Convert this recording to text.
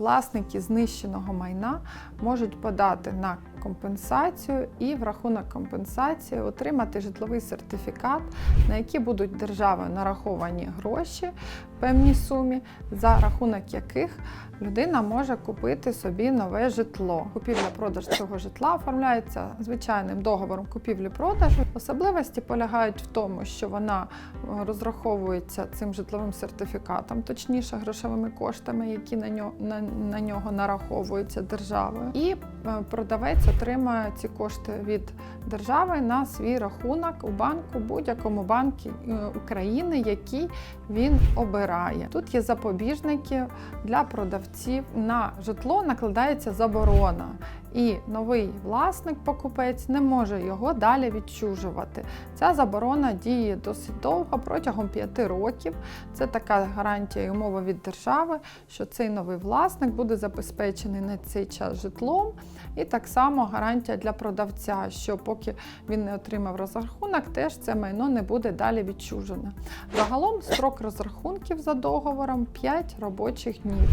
власники знищеного майна можуть подати на компенсацію і в рахунок компенсації отримати житловий сертифікат, на який будуть державою нараховані гроші в певній сумі, за рахунок яких людина може купити собі нове житло. Купівля-продаж цього житла оформляється звичайним договором купівлі-продажу. Особливості полягають в тому, що вона е, розраховується цим житловим сертифікатом, точніше грошовими коштами, які на нього, на, на нього нараховуються державою. І е, продавець отримує ці кошти від держави на свій рахунок у банку, будь-якому банку е, України, який він обирає. Тут є запобіжники для продавців. На житло накладається заборона. І новий власник, покупець, не може його далі відчужувати. Ця заборона діє досить довго, протягом 5 років. Це така гарантія і умова від держави, що цей новий власник буде забезпечений на цей час житлом. І так само гарантія для продавця, що поки він не отримав розрахунок, теж це майно не буде далі відчужене. Загалом строк розрахунків за договором 5 робочих днів.